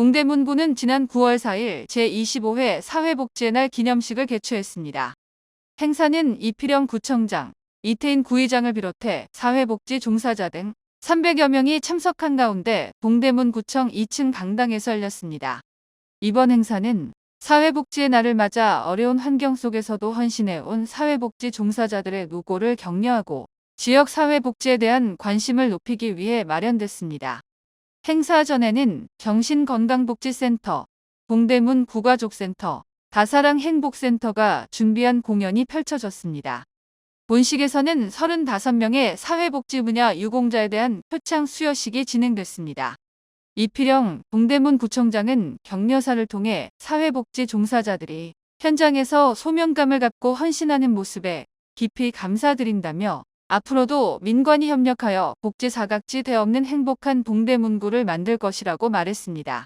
동대문구는 지난 9월 4일 제25회 사회복지의 날 기념식을 개최했습니다. 행사는 이필영 구청장, 이태인 구의장을 비롯해 사회복지 종사자 등 300여 명이 참석한 가운데 동대문 구청 2층 강당에서 열렸습니다. 이번 행사는 사회복지의 날을 맞아 어려운 환경 속에서도 헌신해온 사회복지 종사자들의 노고를 격려하고 지역 사회복지에 대한 관심을 높이기 위해 마련됐습니다. 행사 전에는 경신건강복지센터, 동대문 구가족센터, 다사랑 행복센터가 준비한 공연이 펼쳐졌습니다. 본식에서는 35명의 사회복지 분야 유공자에 대한 표창 수여식이 진행됐습니다. 이필영 동대문 구청장은 격려사를 통해 사회복지 종사자들이 현장에서 소명감을 갖고 헌신하는 모습에 깊이 감사드린다며 앞으로도 민관이 협력하여 복지 사각지 대 없는 행복한 동대문구를 만들 것이라고 말했습니다.